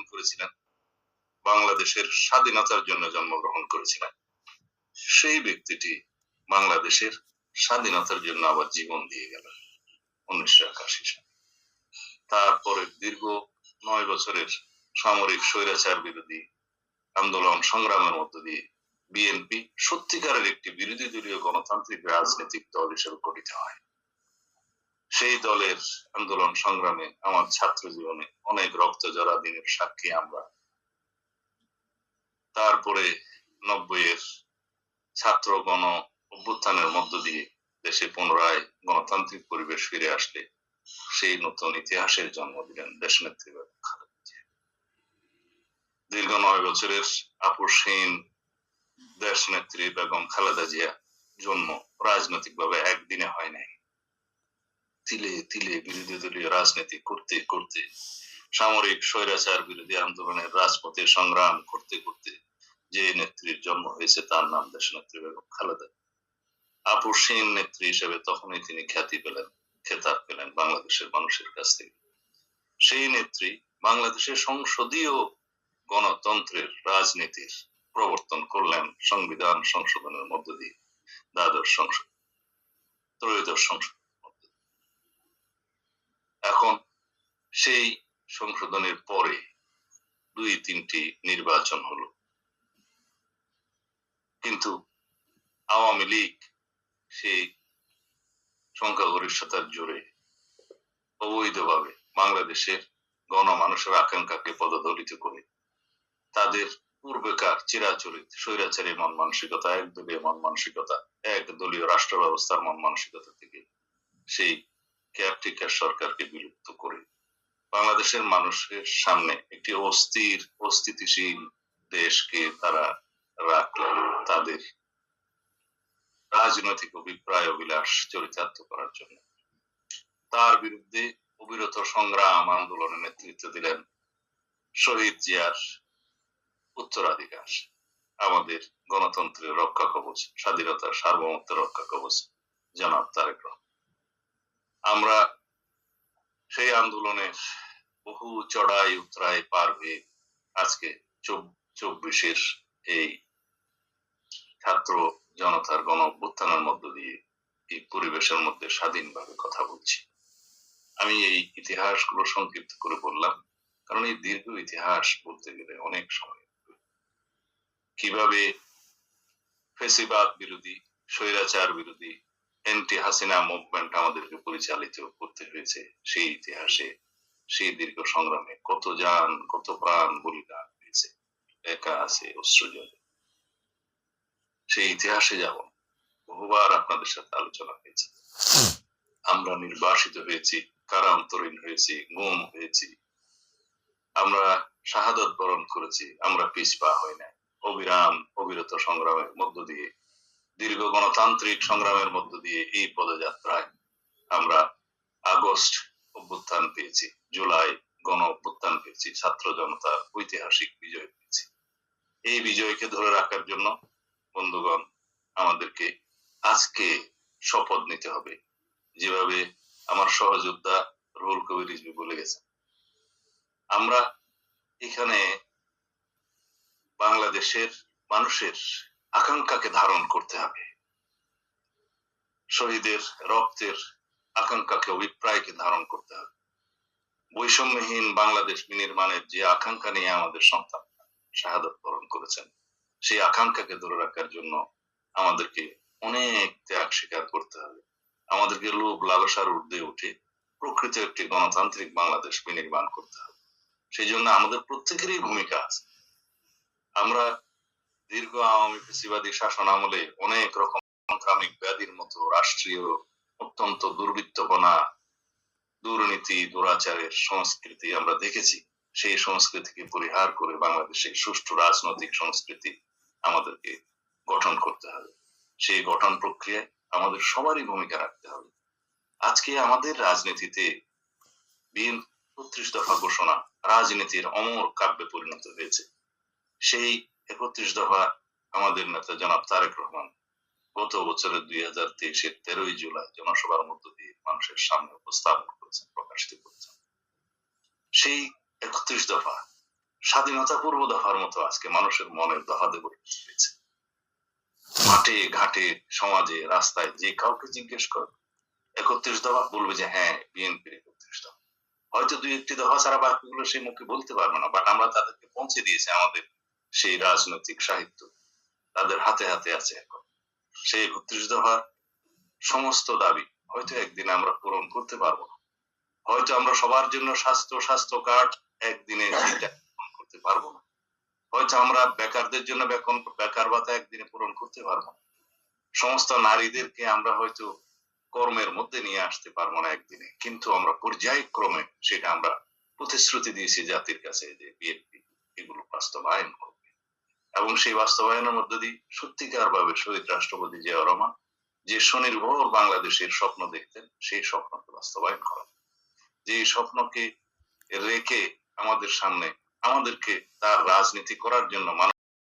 জন্মগ্রহণ করেছিলেন। বাংলাদেশের স্বাধীনতার জন্য জন্মগ্রহণ করেছিলেন। সেই ব্যক্তিটি বাংলাদেশের স্বাধীনতার জন্য আবার জীবন দিয়ে গেলেন উনিশশো একাশি তারপরে দীর্ঘ নয় বছরের সামরিক স্বৈরাচার বিরোধী আন্দোলন সংগ্রামের মধ্য দিয়ে বিএনপি সত্যিকারের একটি বিরোধী দলীয় গণতান্ত্রিক রাজনৈতিক দল হিসেবে গঠিত হয়। সেই দলের আন্দোলন সংগ্রামে আমার ছাত্র জীবনে অনেক রক্ত জরা দিনের সাক্ষী আমরা। তারপরে নব্বইয়ের ছাত্র গণ অভ্যুত্থানের মধ্য দিয়ে দেশে পুনরায় গণতান্ত্রিক পরিবেশ ফিরে আসলে সেই নতুন ইতিহাসের জন্ম দিলেন বেগম দীর্ঘ নয় বছরের আপসহীন দেশ নেত্রী বেগম খালেদা জিয়া জন্ম রাজনৈতিক ভাবে একদিনে হয় নাই। তিলে তিলে বিরোধী দলীয় রাজনীতি করতে করতে, সামরিক স্বৈরাচার বিরোধী আন্দোলনের রাজপথে সংগ্রাম করতে করতে যে নেত্রীর জন্ম হয়েছে তার নাম দেশ নেত্রী বেগম খালেদা। আপসীন নেত্রী হিসেবে তখনই তিনি খ্যাতি পেলেন, খেতাব পেলেন বাংলাদেশের মানুষের কাছ থেকে। সেই নেত্রী বাংলাদেশের সংসদীয় গণতন্ত্রের রাজনীতির প্রবর্তন করলেন সংবিধান সংশোধনের মধ্য দিয়ে, দ্বাদশ সংসদ, ত্রয়োদশ সংসদ। এখন সেই সংশোধনের পরে দুই তিনটি নির্বাচন হলো। কিন্তু আওয়ামী লীগ সেই সংখ্যাগরিষ্ঠতার জোরে অবৈধভাবে বাংলাদেশের গণমানুষের আকাঙ্ক্ষাকে পদদলিত করে তাদের পূর্বেকার চিরাচরিত স্বৈরাচারী মন মানসিকতা, একদলীয় মন মানসিকতা, একদলীয় রাষ্ট্র ব্যবস্থার মন মানসিকতা থেকে সেই কেয়ারটেকার সরকারকে বিলুপ্ত করে। বাংলাদেশের মানুষের সামনে একটি অস্থির, অস্থিতিশীল দেশকে তারা রাখলেন তাদের রাজনৈতিক অভিপ্রায় অভিলাষ চরিতার্থ করার জন্য। তার বিরুদ্ধে অবিরত সংগ্রাম আন্দোলনে নেতৃত্ব দিলেন শহীদ জিয়ার উত্তরাধিকার, আমাদের গণতন্ত্রের রক্ষা কবচ স্বাধীনতার সার্বভৌমত্ব রক্ষা কবচ জনাব তারেক রহমান। আমরা সেই আন্দোলনের বহু চড়াই উতরাই পার হয়ে আজকে চব্বিশের এই ছাত্র জনতার গণ অভ্যুত্থানের মধ্য দিয়ে এই পরিবেশের মধ্যে স্বাধীনভাবে কথা বলছি। আমি এই ইতিহাসগুলো সংক্ষিপ্ত করে বললাম, কারণ এই দীর্ঘ ইতিহাস বলতে গেলে অনেক সময় কীভাবে ফেসিবাদ বিরোধী, স্বৈরাচার বিরোধী এন্টি হাসিনা মুভমেন্ট আমাদেরকে পরিচালিত করতে হয়েছে সেই ইতিহাসে, সেই দীর্ঘ সংগ্রামে। কত যান, কত প্রাণ বলিদান হয়েছে। একা আছে অস্ত্রজলে সেই ইতিহাসে যাব বহুবার আপনাদের সাথে আলোচনা হয়েছে। আমরা নির্বাসিত হয়েছি, কারান্তরীণ হয়েছি, গুম হয়েছি। আমরা শাহাদত বরণ করেছি, আমরা পিছপা হই না অবিরাম অবিরত সংগ্রামের মধ্য দিয়ে দীর্ঘ গণতান্ত্রিক সংগ্রামের মধ্য দিয়ে এই পদযাত্রায় আমরা আগস্ট অভ্যুত্থান পেয়েছি, জুলাই গণ অভ্যুত্থান পেয়েছি, ছাত্র জনতার ঐতিহাসিক বিজয় পেয়েছি। এই বিজয়কে ধরে রাখার জন্য বন্ধুগণ, আমাদেরকে আজকে শপথ নিতে হবে। যেভাবে আমার সহযোদ্ধা রুহুল কবির রিজভি বলে গেছেন, আমরা এখানে বাংলাদেশের মানুষের আকাঙ্ক্ষাকে ধারণ করতে হবে। শহীদের রক্তের আকাঙ্ক্ষাকে অভিপ্রায়কে ধারণ করতে হবে। বৈষম্যহীন বাংলাদেশ বিনির্মাণের যে আকাঙ্ক্ষা নিয়ে আমাদের সন্তান শাহাদত বরণ করেছেন, সেই আকাঙ্ক্ষাকে ধরে রাখার জন্য আমাদেরকে অনেক ত্যাগ স্বীকার করতে হবে। আমাদেরকে লোভ লালসার ঊর্ধ্বে উঠে প্রকৃত একটি গণতান্ত্রিক বাংলাদেশ বিনির্মাণ করতে হবে। সেই জন্য আমাদের প্রত্যেকেরই ভূমিকা আছে। আমরা দীর্ঘ আওয়ামী ফেসিবাদী শাসন আমলে অনেক রকম সংক্রামিক ব্যাধির মতো রাষ্ট্রীয় অত্যন্ত দুর্বৃত্তপনা দুর্নীতি, দুরাচারের সংস্কৃতি আমরা দেখেছি। সেই সংস্কৃতিকে পরিহার করে বাংলাদেশে সুষ্ঠু রাজনৈতিক সংস্কৃতি আমাদেরকে গঠন করতে হবে। সেই গঠন প্রক্রিয়ায় আমাদের সবারই ভূমিকা রাখতে হবে। আজকে আমাদের রাজনীতিতে বিএন বত্রিশ দফা ঘোষণা রাজনীতির অমর কাব্যে পরিণত হয়েছে। সেই একত্রিশ দফা আমাদের নেতা জনাব তারেক রহমান গত বছরের দুই হাজার তেইশের তেরোই জুলাই জনসভার মধ্য দিয়ে মানুষের সামনে উপস্থাপন করেছেন, প্রকাশিত করেছেন। সেই একত্রিশ দফা স্বাধীনতা পূর্ব দফার মতো আজকে মানুষের মনের দহাদে পরিণত হয়েছে মাঠে, ঘাটে, সমাজে, রাস্তায় যে কাউকে জিজ্ঞেস কর একত্রিশ দফা বলবে যে হ্যাঁ বিএনপির একত্রিশ দফা। হয়তো দুই একটি দফা ছাড়া বাকিগুলো সেই মুখে বলতে পারবে না, বাট আমরা তাদেরকে পৌঁছে দিয়েছি আমাদের সেই রাজনৈতিক সাহিত্য তাদের হাতে হাতে আছে এখন। সেই একত্রিশ দফার সমস্ত দাবি হয়তো একদিন আমরা পূরণ করতে পারব না। হয়তো আমরা সবার জন্য স্বাস্থ্য স্বাস্থ্য কার্ড একদিনে করতে পারব না। হয়তো আমরা বেকারদের জন্য বেতন বেকার ভাতা একদিনে পূরণ করতে পারব না। সমস্ত নারীদেরকে আমরা হয়তো কর্মের মধ্যে নিয়ে আসতে পারব না একদিনে। কিন্তু আমরা পর্যায়ক্রমে সেটা আমরা প্রতিশ্রুতি দিয়েছি জাতির কাছে যে বিএনপি এগুলো বাস্তবায়ন করবে এবং সেই বাস্তবায়নের মধ্য দিয়ে সত্যিকার ভাবে শহীদ রাষ্ট্রপতি জিয়া রহমান যে স্বনির্ভর বাংলাদেশের স্বপ্ন দেখতেন, সেই স্বপ্নকে বাস্তবায়ন করা যে স্বপ্নকে রেখে আমাদের সামনে, আমাদেরকে তার রাজনীতি করার জন্য